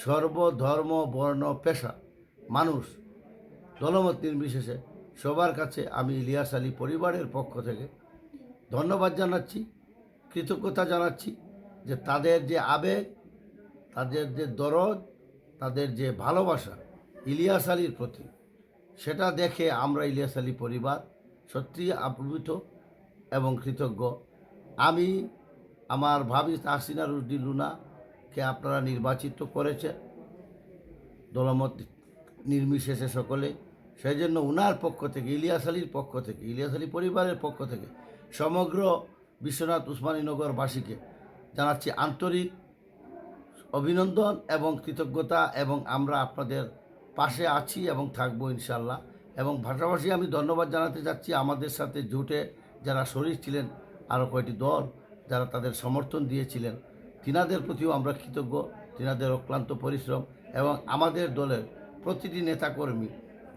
সর্বধর্ম, বর্ণ, পেশা। মানুষ। দলমত নির্বিশেষে সবার কাছে আমি ইলিয়াস আলী পরিবারের পক্ষ থেকে ধন্যবাদ জানাচ্ছি, কৃতজ্ঞতা জানাচ্ছি যে তাদের যে আবেগ, তাদের যে দরদ, তাদের যে ভালোবাসা ইলিয়াস আলীর প্রতি, সেটা দেখে আমরা ইলিয়াস আলী পরিবার সত্যি আপ্লুত এবং কৃতজ্ঞ। আমি, আমার ভাবি তাহসিনা রুদ্দি লুনাকে আপনারা নির্বাচিত করেছেন? দলমত নির্বিশেষে সকলে। সেই জন্য উনার পক্ষ থেকে, ইলিয়াস আলীর পক্ষ থেকে, ইলিয়াস আলী পরিবারের পক্ষ থেকে, সমগ্র বিশ্বনাথ উসমানীনগরবাসীকে জানাচ্ছি আন্তরিক অভিনন্দন এবং কৃতজ্ঞতা এবং আমরা আপনাদের পাশে আছি এবং থাকব ইনশাল্লাহ এবং পাশাপাশি আমি ধন্যবাদ জানাতে চাচ্ছি আমাদের সাথে জুটে যারা শরীর ছিলেন আরও কয়েকটি দল যারা তাদের সমর্থন দিয়েছিলেন। তিনাদের প্রতিও আমরা কৃতজ্ঞ, তিনাদের অক্লান্ত পরিশ্রম এবং আমাদের দলের প্রতিটি নেতাকর্মী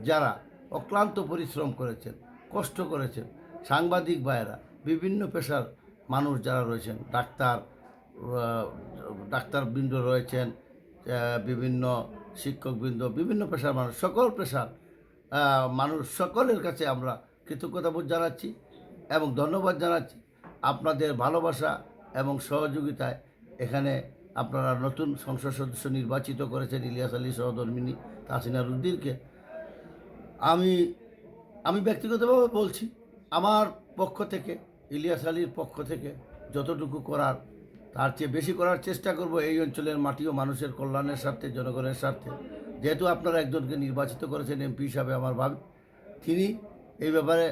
যারা অক্লান্ত পরিশ্রম করেছেন, কষ্ট করেছেন, সাংবাদিক ভাইয়েরা, বিভিন্ন পেশার মানুষ যারা রয়েছেন, ডাক্তার ডাক্তারবৃন্দ রয়েছেন বিভিন্ন শিক্ষকবৃন্দ বিভিন্ন পেশার মানুষ, সকল পেশার মানুষ, সকলের কাছে আমরা কৃতজ্ঞতাবোধ জানাচ্ছি এবং ধন্যবাদ জানাচ্ছি। আপনাদের ভালোবাসা এবং সহযোগিতায় এখানে আপনারা নতুন সংসদ সদস্য নির্বাচিত করেছেন ইলিয়াস আলী সহধর্মিনী তাসিনা রুদ্দিরকে আমি আমি ব্যক্তিগতভাবে বলছি, আমার পক্ষ থেকে, ইলিয়াস আলীর পক্ষ থেকে যতটুকু করার, তার চেয়ে বেশি করার চেষ্টা করব এই অঞ্চলের মাটি ও মানুষের কল্যাণের স্বার্থে, জনগণের স্বার্থে। যেহেতু আপনারা একজনকে নির্বাচিত করেছেন এমপি হিসাবে আমার ভাবি তিনি এই ব্যাপারে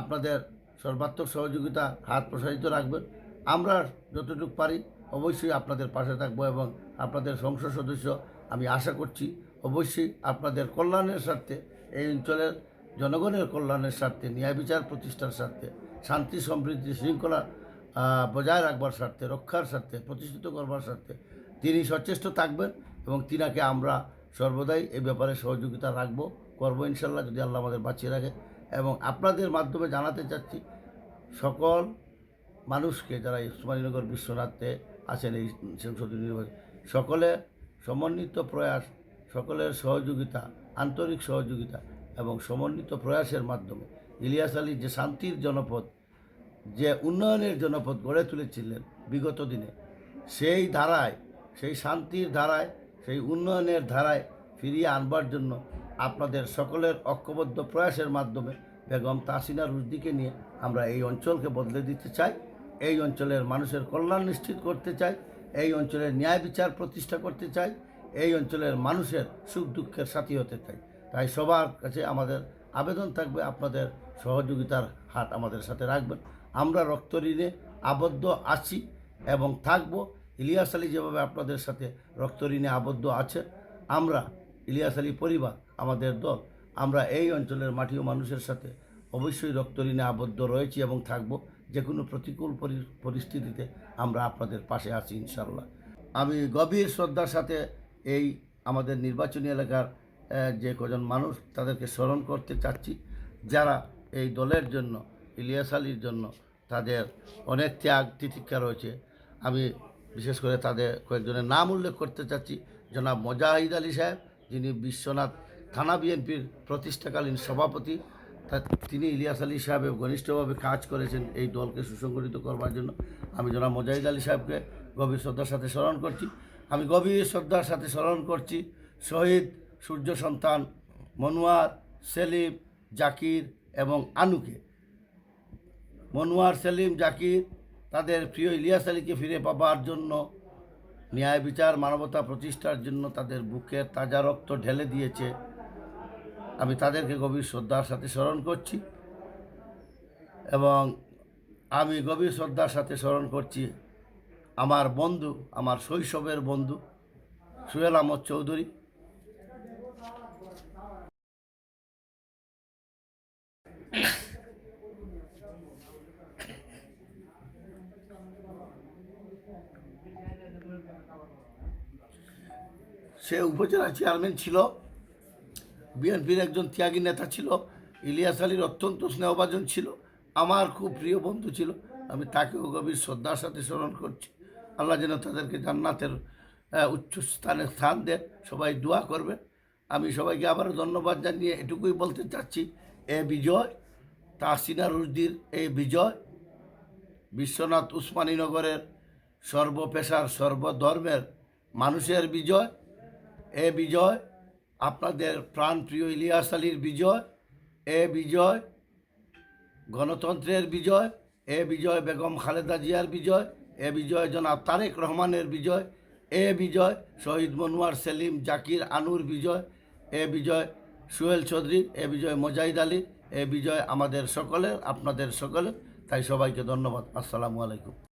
আপনাদের সর্বাত্মক সহযোগিতা হাত প্রসারিত রাখবেন। আমরা যতটুকু পারি অবশ্যই আপনাদের পাশে থাকব এবং আপনাদের সংসদ সদস্য আমি আশা করছি অবশ্যই আপনাদের কল্যাণের স্বার্থে এই অঞ্চলের জনগণের কল্যাণের স্বার্থে, ন্যায় বিচার প্রতিষ্ঠার স্বার্থে, শান্তি, সমৃদ্ধি, শৃঙ্খলা বজায় রাখবার স্বার্থে, রক্ষার স্বার্থে, প্রতিষ্ঠিত করবার স্বার্থে তিনি সচেষ্ট থাকবেন এবং তিনাকে আমরা সর্বদাই এই ব্যাপারে সহযোগিতা রাখব, করব ইনশাল্লাহ যদি আল্লাহ আমাদের বাঁচিয়ে রাখে। এবং আপনাদের মাধ্যমে জানাতে চাচ্ছি, সকল মানুষকে যারা উসমানীনগর বিশ্বনাথে আছেন এই সংসদীয় নির্বাচন, সকলে সমন্বিত প্রয়াস, সকলের সহযোগিতা, আন্তরিক সহযোগিতা এবং সমন্বিত প্রয়াসের মাধ্যমে ইলিয়াস আলী যে শান্তির জনপদ, যে উন্নয়নের জনপদ গড়ে তুলেছিলেন বিগত দিনে, সেই ধারায়, সেই শান্তির ধারায়, সেই উন্নয়নের ধারায় ফিরিয়ে আনবার জন্য আপনাদের সকলের ঐক্যবদ্ধ প্রয়াসের মাধ্যমে বেগম তাসিনা রুজদিকে নিয়ে আমরা এই অঞ্চলকে বদলে দিতে চাই। এই অঞ্চলের মানুষের কল্যাণ নিশ্চিত করতে চাই, এই অঞ্চলের ন্যায় বিচার প্রতিষ্ঠা করতে চাই, এই অঞ্চলের মানুষের সুখ দুঃখের সাথী হতে চাই। তাই সবার কাছে আমাদের আবেদন থাকবে, আপনাদের সহযোগিতার হাত আমাদের সাথে রাখবেন। আমরা রক্ত ঋণে আবদ্ধ আছি এবং থাকব। ইলিয়াস আলী যেভাবে আপনাদের সাথে রক্ত ঋণে আবদ্ধ আছে, আমরা, ইলিয়াস আলী পরিবার, আমাদের দল, আমরা এই অঞ্চলের মাটি ও মানুষের সাথে অবশ্যই রক্ত ঋণে আবদ্ধ রয়েছি এবং থাকব। যে কোনো প্রতিকূল পরি- পরিস্থিতিতে আমরা আপনাদের পাশে আছি ইনশাল্লাহ আমি গভীর শ্রদ্ধার সাথে এই আমাদের নির্বাচনী এলাকার যে কজন মানুষ তাদেরকে স্মরণ করতে চাচ্ছি, যারা এই দলের জন্য, ইলিয়াস আলীর জন্য তাদের অনেক ত্যাগ, তিতিক্ষা রয়েছে। আমি বিশেষ করে তাদের কয়েকজনের নাম উল্লেখ করতে চাচ্ছি, জনাব মোজাহিদ আলী সাহেব, যিনি বিশ্বনাথ থানা বিএনপির প্রতিষ্ঠাকালীন সভাপতি তা তিনি ইলিয়াস আলী সাহেব ঘনিষ্ঠভাবে কাজ করেছেন এই দলকে সুসংগঠিত করবার জন্য। আমি জনাব মোজাহিদ আলী সাহেবকে গভীর শ্রদ্ধার সাথে স্মরণ করছি। আমি গভীর শ্রদ্ধার সাথে স্মরণ করছি শহীদ সূর্য সন্তান মনোয়ার, সেলিম, জাকির এবং আনুকে। মনোয়ার, সেলিম, জাকির তাদের প্রিয় ইলিয়াস আলীকে ফিরে পাবার জন্য ন্যায় বিচার, মানবতা প্রতিষ্ঠার জন্য তাদের বুকের তাজা রক্ত ঢেলে দিয়েছে। আমি তাদেরকে গভীর শ্রদ্ধার সাথে স্মরণ করছি এবং আমি গভীর শ্রদ্ধার সাথে স্মরণ করছি আমার বন্ধু, আমার শৈশবের বন্ধু সুহেল আহমদ চৌধুরী। সে উপজেলা চেয়ারম্যান ছিল। বিএনপির একজন ত্যাগী নেতা ছিল, ইলিয়াস আলীর অত্যন্ত স্নেহভাজন ছিল, আমার খুব প্রিয় বন্ধু ছিল, আমি তাকেও গভীর শ্রদ্ধার সাথে স্মরণ করছি। আল্লাহ যেন তাদেরকে জান্নাতের উচ্চ স্থানে স্থান দেন, সবাই দোয়া করবে আমি সবাইকে আবারও ধন্যবাদ জানিয়ে এটুকুই বলতে চাচ্ছি, এ বিজয়, তাহসিনা রুজদির এ বিজয়, বিশ্বনাথ উসমানীনগরের সর্বপেশার, সর্বধর্মের মানুষের বিজয়, এ বিজয় আপনাদের প্রাণপ্রিয় ইলিয়াস আলীর বিজয়, এ বিজয়, গণতন্ত্রের বিজয়, এ বিজয় বেগম খালেদা জিয়ার বিজয়, এ বিজয় জনাব তারেক রহমানের বিজয়, এ বিজয় শহীদ মনোয়ার সেলিম জাকির আনুর বিজয়, এ বিজয় সুহেল চৌধুরী, এ বিজয় মোজাহিদ আলী, এ বিজয় আমাদের সকলের, আপনাদের সকলের। তাই সবাইকে ধন্যবাদ। আসসালামু আলাইকুম।